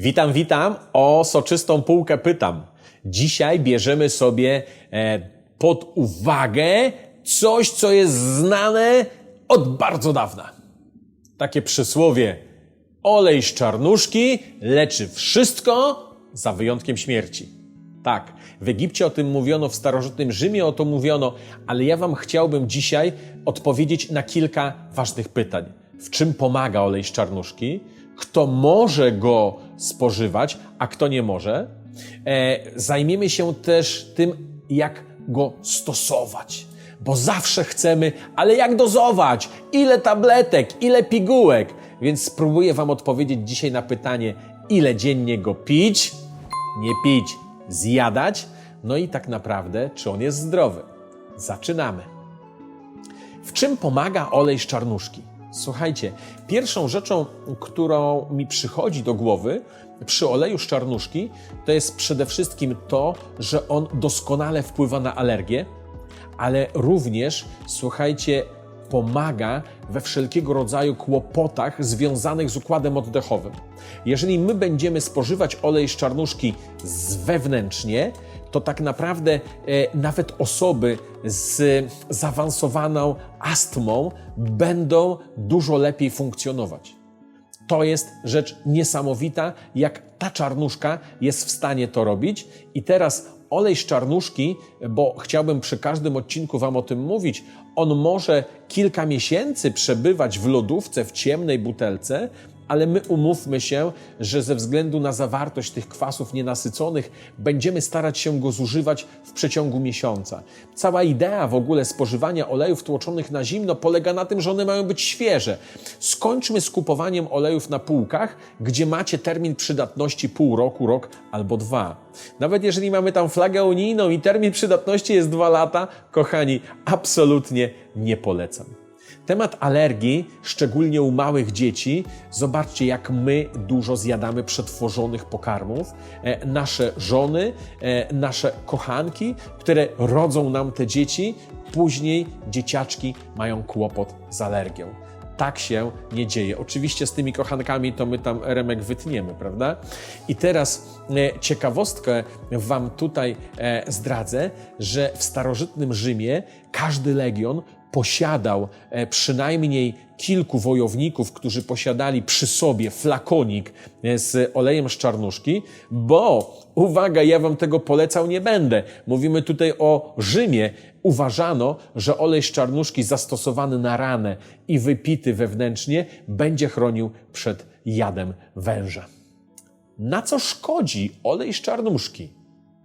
Witam, witam. O soczystą półkę pytam. Dzisiaj bierzemy sobie e, pod uwagę coś, co jest znane od bardzo dawna. Takie przysłowie: olej z czarnuszki leczy wszystko za wyjątkiem śmierci. Tak, w Egipcie o tym mówiono, w starożytnym Rzymie o to mówiono, ale ja Wam chciałbym dzisiaj odpowiedzieć na kilka ważnych pytań. W czym pomaga olej z czarnuszki? Kto może go spożywać, a kto nie może? E, zajmiemy się też tym, jak go stosować. Bo zawsze chcemy, ale jak dozować? Ile tabletek, ile pigułek? Więc spróbuję Wam odpowiedzieć dzisiaj na pytanie, ile dziennie go pić, nie pić, zjadać, no i tak naprawdę, czy on jest zdrowy. Zaczynamy. W czym pomaga olej z czarnuszki? Słuchajcie, pierwszą rzeczą, którą mi przychodzi do głowy przy oleju z czarnuszki, to jest przede wszystkim to, że on doskonale wpływa na alergię, ale również, słuchajcie, pomaga we wszelkiego rodzaju kłopotach związanych z układem oddechowym. Jeżeli my będziemy spożywać olej z czarnuszki wewnętrznie, to tak naprawdę e, nawet osoby z zaawansowaną astmą będą dużo lepiej funkcjonować. To jest rzecz niesamowita, jak ta czarnuszka jest w stanie to robić. I teraz olej z czarnuszki, bo chciałbym przy każdym odcinku Wam o tym mówić, on może kilka miesięcy przebywać w lodówce w ciemnej butelce, ale my umówmy się, że ze względu na zawartość tych kwasów nienasyconych będziemy starać się go zużywać w przeciągu miesiąca. Cała idea w ogóle spożywania olejów tłoczonych na zimno polega na tym, że one mają być świeże. Skończmy z kupowaniem olejów na półkach, gdzie macie termin przydatności pół roku, rok albo dwa. Nawet jeżeli mamy tam flagę unijną i termin przydatności jest dwa lata, kochani, absolutnie nie polecam. Temat alergii, szczególnie u małych dzieci, zobaczcie, jak my dużo zjadamy przetworzonych pokarmów. E, nasze żony, e, nasze kochanki, które rodzą nam te dzieci, później dzieciaczki mają kłopot z alergią. Tak się nie dzieje. Oczywiście z tymi kochankami to my tam remek wytniemy, prawda? I teraz e, ciekawostkę Wam tutaj zdradzę, że w starożytnym Rzymie każdy legion posiadał e, przynajmniej kilku wojowników, którzy posiadali przy sobie flakonik e, z olejem z czarnuszki, bo uwaga, ja wam tego polecał nie będę. Mówimy tutaj o Rzymie. Uważano, że olej z czarnuszki zastosowany na ranę i wypity wewnętrznie będzie chronił przed jadem węża. Na co szkodzi olej z czarnuszki?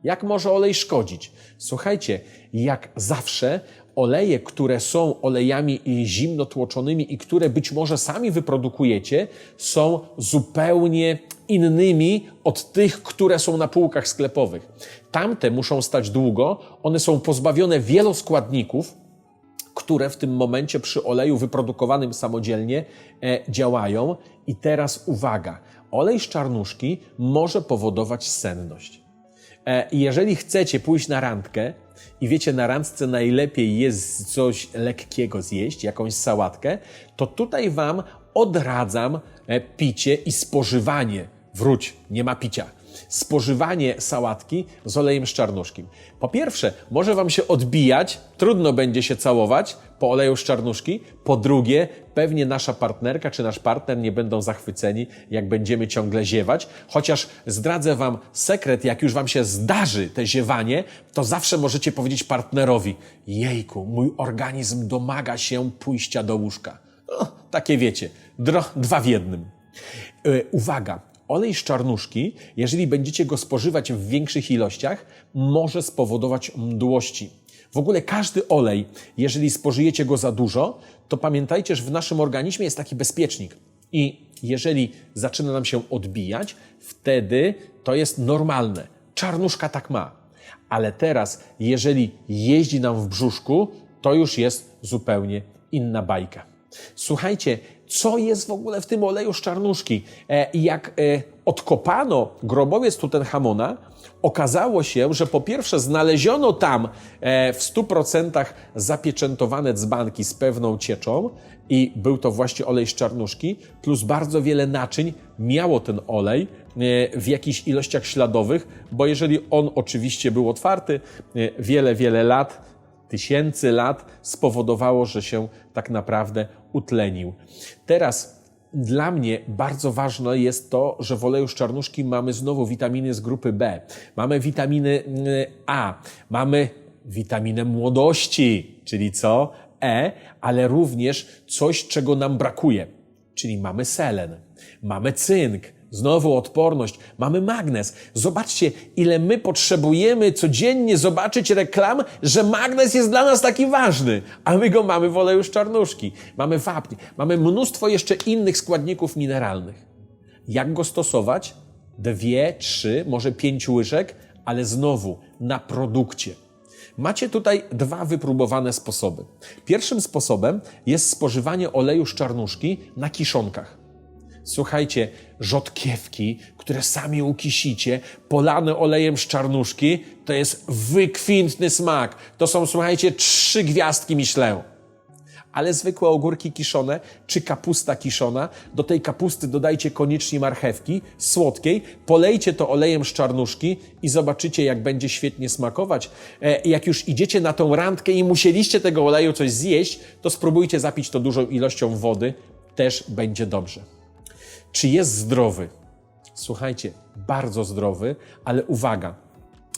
Jak może olej szkodzić? Słuchajcie, jak zawsze oleje, które są olejami zimno tłoczonymi i które być może sami wyprodukujecie, są zupełnie innymi od tych, które są na półkach sklepowych. Tamte muszą stać długo, one są pozbawione wieloskładników, które w tym momencie przy oleju wyprodukowanym samodzielnie e, działają. I teraz uwaga, olej z czarnuszki może powodować senność. E, jeżeli chcecie pójść na randkę i wiecie, na randce najlepiej jest coś lekkiego zjeść, jakąś sałatkę, to tutaj Wam odradzam e, picie i spożywanie. Wróć, nie ma picia. Spożywanie sałatki z olejem z czarnuszkim. Po pierwsze, może Wam się odbijać, trudno będzie się całować po oleju z czarnuszki. Po drugie, pewnie nasza partnerka czy nasz partner nie będą zachwyceni, jak będziemy ciągle ziewać. Chociaż zdradzę Wam sekret, jak już Wam się zdarzy te ziewanie, to zawsze możecie powiedzieć partnerowi: Jejku, mój organizm domaga się pójścia do łóżka. No, takie wiecie, dwa w jednym. Yy, uwaga, olej z czarnuszki, jeżeli będziecie go spożywać w większych ilościach, może spowodować mdłości. W ogóle każdy olej, jeżeli spożyjecie go za dużo, to pamiętajcie, że w naszym organizmie jest taki bezpiecznik. I jeżeli zaczyna nam się odbijać, wtedy to jest normalne. Czarnuszka tak ma. Ale teraz, jeżeli jeździ nam w brzuszku, to już jest zupełnie inna bajka. Słuchajcie, co jest w ogóle w tym oleju z czarnuszki? E, jak e, odkopano grobowiec Tutenchamona, okazało się, że po pierwsze znaleziono tam e, w 100% zapieczętowane dzbanki z pewną cieczą i był to właśnie olej z czarnuszki, plus bardzo wiele naczyń miało ten olej w jakichś ilościach śladowych, bo jeżeli on oczywiście był otwarty wiele, wiele lat, tysięcy lat, spowodowało, że się tak naprawdę utlenił. Teraz dla mnie bardzo ważne jest to, że w oleju szczarnuszki mamy znowu witaminy z grupy B. Mamy witaminy mm, A, mamy witaminę młodości, czyli co? E, ale również coś, czego nam brakuje, czyli mamy selen, mamy cynk, Znowu odporność, mamy magnez. Zobaczcie, ile my potrzebujemy codziennie zobaczyć reklam, że magnez jest dla nas taki ważny, a my go mamy w oleju szczarnuszki. Mamy wapń, mamy mnóstwo jeszcze innych składników mineralnych. Jak go stosować? Dwie, trzy, może pięć łyżek, ale znowu na produkcie. Macie tutaj dwa wypróbowane sposoby. Pierwszym sposobem jest spożywanie oleju szczarnuszki na kiszonkach. Słuchajcie, rzodkiewki, które sami ukisicie, polane olejem z czarnuszki, to jest wykwintny smak. To są, słuchajcie, trzy gwiazdki Michelin. Ale zwykłe ogórki kiszone czy kapusta kiszona, do tej kapusty dodajcie koniecznie marchewki słodkiej, polejcie to olejem z czarnuszki i zobaczycie, jak będzie świetnie smakować. E, jak już idziecie na tą randkę i musieliście tego oleju coś zjeść, to spróbujcie zapić to dużą ilością wody, też będzie dobrze. Czy jest zdrowy? Słuchajcie, bardzo zdrowy, ale uwaga.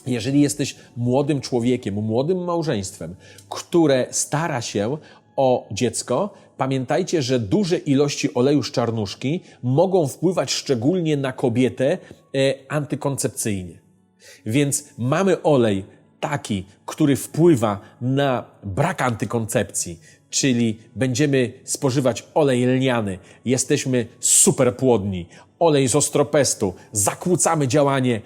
Jeżeli jesteś młodym człowiekiem, młodym małżeństwem, które stara się o dziecko, pamiętajcie, że duże ilości oleju z czarnuszki mogą wpływać szczególnie na kobietę e, antykoncepcyjnie. Więc mamy olej taki, który wpływa na brak antykoncepcji, czyli będziemy spożywać olej lniany, jesteśmy super płodni, olej z ostropestu, zakłócamy działanie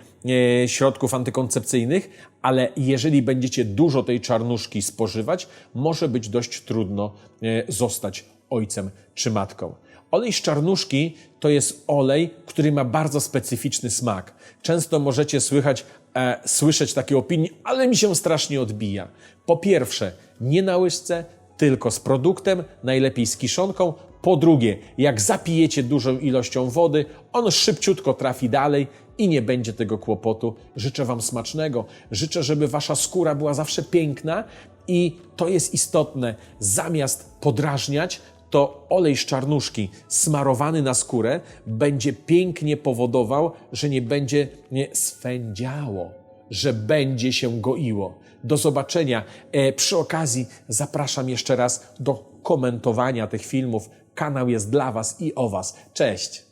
e, środków antykoncepcyjnych, ale jeżeli będziecie dużo tej czarnuszki spożywać, może być dość trudno e, zostać ojcem czy matką. Olej z czarnuszki to jest olej, który ma bardzo specyficzny smak. Często możecie słychać, e, słyszeć takie opinie, ale mi się strasznie odbija. Po pierwsze, nie na łyżce, tylko z produktem, najlepiej z kiszonką. Po drugie, jak zapijecie dużą ilością wody, on szybciutko trafi dalej i nie będzie tego kłopotu. Życzę Wam smacznego. Życzę, żeby Wasza skóra była zawsze piękna i to jest istotne. Zamiast podrażniać, to olej z czarnuszki smarowany na skórę będzie pięknie powodował, że nie będzie nie swędziało, że będzie się goiło. Do zobaczenia. E, przy okazji zapraszam jeszcze raz do komentowania tych filmów. Kanał jest dla Was i o Was. Cześć!